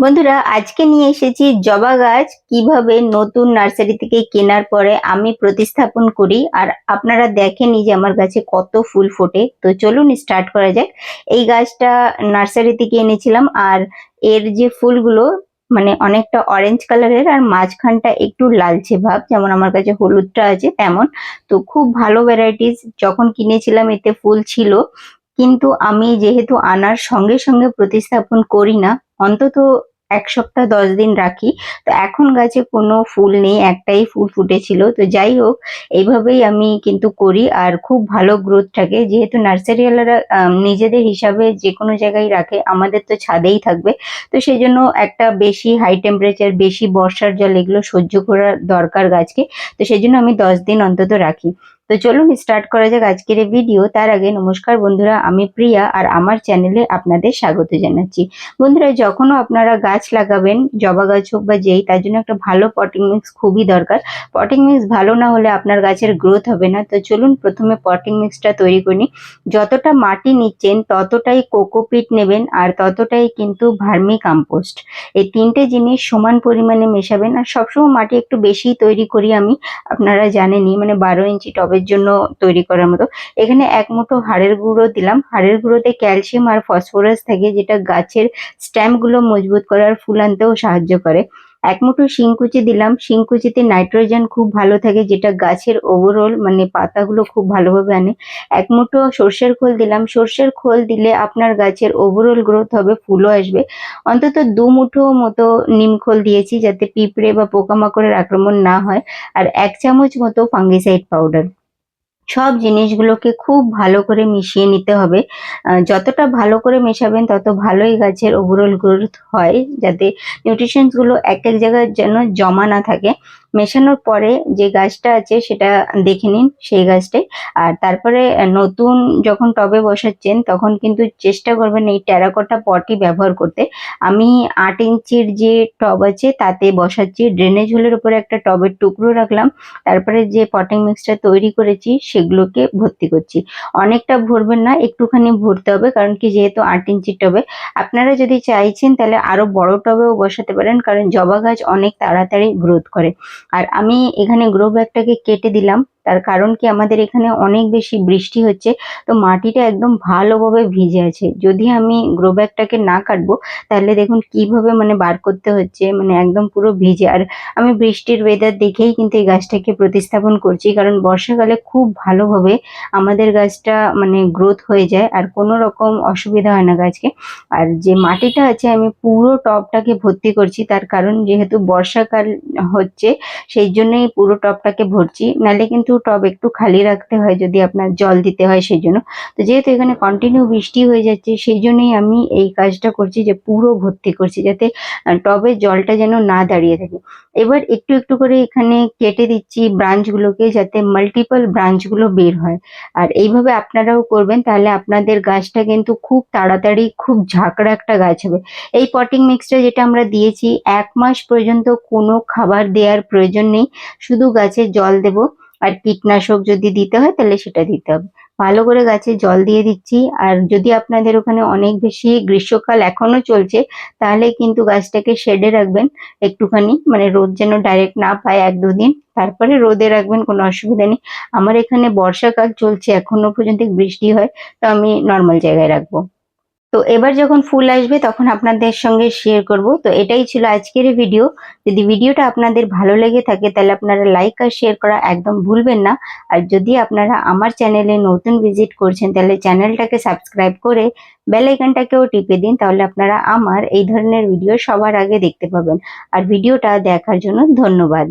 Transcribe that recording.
বন্ধুরা, আজকে নিয়ে এসেছি জবা গাছ, কীভাবে নতুন নার্সারি থেকে কেনার পরে আমি প্রতিস্থাপন করি। আর আপনারা দেখেনি যে আমার গাছে কত ফুল ফোটে। তো চলুন স্টার্ট করা যাক। এই গাছটা নার্সারি থেকে এনেছিলাম, আর এর যে ফুলগুলো মানে অনেকটা অরেঞ্জ কালারের আর মাঝখানটা একটু লালচে ভাব, যেমন আমার কাছে হলুদটা আছে তেমন। তো খুব ভালো ভ্যারাইটিস যখন কিনেছিলাম এতে ফুল ছিল। কিন্তু আমি যেহেতু আনার সঙ্গে সঙ্গে প্রতিস্থাপন করি না, অন্তত এক সপ্তাহ দশ দিন রাখি। তো এখন গাছে কোনো ফুল নেই, একটাই ফুল ফুটেছিল। তো যাই হোক এইভাবেই আমি কিন্তু করি। আর খুব ভালো গ্রোথ থাকে। যেহেতু নার্সারিওয়ালারা নিজেদের হিসাবে যে কোনো জায়গায় রাখে, আমাদের তো ছাদেই থাকবে। তো সেই জন্য একটা বেশি হাই টেম্পারেচার বেশি বর্ষার জল, এগুলো সহ্য করার দরকার গাছকে। তো সেই জন্য আমি দশ দিন অন্তত রাখি। তো চলুন স্টার্ট করা যাক আজকের এই ভিডিও তার আগে নমস্কার বন্ধুরা, আমি প্রিয়া আর আমার চ্যানেলে আপনাদের স্বাগত জানাচ্ছি। বন্ধুরা, যখনও আপনারা গাছ লাগাবেন, জবা গাছ হোক বা যেই, তার জন্য একটা ভালো পটিং মিক্স খুবই দরকার। পটিং মিক্স ভালো না হলে আপনার গাছের গ্রোথ হবে না। তো চলুন প্রথমে পটিং মিক্সটা তৈরি করি। যতটা মাটি নিচ্ছেন, ততটাই কোকোপিট নেবেন আর ততটাই কিন্তু ভার্মি কম্পোস্ট এই তিনটে জিনিস সমান পরিমাণে মেশাবেন। আর সবসময় মাটি একটু বেশি তৈরি করি আমি। আপনারা জানেনই মানে বারো ইঞ্চি টবের জন্য তৈরি করার মতো। এখানে এক মুঠো হাড়ের গুঁড়ো দিলাম। হাড়ের গুঁড়োতে ক্যালসিয়াম আর ফসফরাস থাকে, যেটা গাছের স্ট্যাম্পগুলো মজবুত করার ফুল আনতেও সাহায্য করে। এক মুঠো শিংকুচি দিলাম। শিংকুচিতে নাইট্রোজেন খুব ভালো থাকে, যেটা গাছের ওভারঅল মানে পাতাগুলো খুব ভালোভাবে আনে। এক মুঠো সর্ষের খোল দিলাম। সর্ষের খোল দিলে আপনার গাছের ওভারঅল গ্রোথ হবে, ফুলও আসবে। অন্তত দু মুঠো মতো নিম খোল দিয়েছি, যাতে পিঁপড়ে বা পোকামাকড়ের আক্রমণ না হয়। আর এক চামচ মতো ফাঙ্গিসাইড পাউডার। সব জিনিসগুলোকে খুব ভালো করে মিশিয়ে নিতে হবে। যতটা ভালো করে মেশাবেন তত ভালোই গাছের ওভারঅল গ্রোথ হয়, যাতে নিউট্রিশনসগুলো এক এক জায়গায় যেন জমা না থাকে। মেশানোর পরে যে গাছটা আছে সেটা দেখে নিন সেই গাছটাই আর তারপরে নতুন যখন টবে বসাচ্ছেন, তখন কিন্তু চেষ্টা করবেন এই টেরাকোটা পটই ব্যবহার করতে। আমি আট ইঞ্চির যে টব আছে, তাতে বসাচ্ছি। ড্রেনেজ হোলের উপরে একটা টবের টুকরো রাখলাম। তারপরে যে পটিং মিক্সটা তৈরি করেছি, সেগুলোকে ভর্তি করছি। অনেকটা ভরবেন না, একটুখানি ভরতে হবে, কারণ কি যেহেতু আট ইঞ্চির টবে। আপনারা যদি চাইছেন, তাহলে আরও বড় টবেও বসাতে পারেন, কারণ জবা গাছ অনেক তাড়াতাড়ি গ্রোথ করে। আর আমি এখানে গ্রো ব্যাগটাকে কেটে দিলাম। তার কারণ কি, আমাদের এখানে অনেক বেশি বৃষ্টি হচ্ছে, তো মাটিটা একদম ভালোভাবে ভিজে আছে। যদি আমি গ্রো ব্যাগটাকে না কাটবো, তাহলে দেখুন কীভাবে মানে বার করতে হচ্ছে মানে একদম পুরো ভিজে। আর আমি বৃষ্টির ওয়েদার দেখেই কিন্তু এই গাছটাকে প্রতিস্থাপন করছি, কারণ বর্ষাকালে খুব ভালোভাবে আমাদের গাছটা মানে গ্রোথ হয়ে যায়, আর কোনো রকম অসুবিধা হয় না গাছকে। আর যে মাটিটা আছে, আমি পুরো টবটাকে ভর্তি করছি, তার কারণ যেহেতু বর্ষাকাল হচ্ছে সেই জন্যই পুরো টবটাকে ভরছি। নালে কিন্তু টব একটু খালি রাখতে হয়, যদি আপনার জল দিতে হয় সেই জন্য। তো যেহেতু এখানে কন্টিনিউ বৃষ্টি হয়ে যাচ্ছে, সেই জন্যই আমি এই কাজটা করছি যে পুরো ভর্তি করছি, যাতে টবে জলটা যেন না দাঁড়িয়ে থাকে। এবার একটু একটু করে এখানে কেটে দিচ্ছি ব্রাঞ্চগুলোকে যাতে মাল্টিপল ব্রাঞ্চগুলো বের হয়। আর এইভাবে আপনারাও করবেন, তাহলে আপনাদের গাছটা কিন্তু খুব তাড়াতাড়ি খুব ঝাঁকড়া একটা গাছ হবে। এই পটিং মিক্সটা যেটা আমরা দিয়েছি, এক মাস পর্যন্ত কোনো খাবার দেওয়ার প্রয়োজন নেই শুধু গাছে জল দেব। আর কীটনাশক যদি দিতে হয়, তাহলে সেটা দিতে হবে। ভালো করে গাছে জল দিয়ে দিচ্ছি। আর যদি আপনাদের ওখানে অনেক বেশি গ্রীষ্মকাল এখনও চলছে, তাহলে কিন্তু গাছটাকে শেডে রাখবেন। একটুখানি মানে রোদ যেন ডাইরেক্ট না পায় এক দুদিন। তারপরে রোদে রাখবেন, কোনো অসুবিধা নেই। আমার এখানে বর্ষাকাল চলছে, এখনও পর্যন্ত বৃষ্টি হয়, তো আমি নর্মাল জায়গায় রাখব। তো এবার যখন ফুল আসবে, তখন আপনাদের সঙ্গে শেয়ার করব। তো এটাই ছিল আজকের ভিডিও যদি ভিডিওটা আপনাদের ভালো লেগে থাকে, তাহলে আপনারা লাইক আর শেয়ার করা একদম ভুলবেন না। আর যদি আপনারা আমার চ্যানেলে নতুন ভিজিট করছেন, তাহলে চ্যানেলটাকে সাবস্ক্রাইব করে বেল আইকনটাকেও টিপে দিন, তাহলে আপনারা আমার এই ধরনের ভিডিও সবার আগে দেখতে পাবেন। আর ভিডিওটা দেখার জন্য ধন্যবাদ।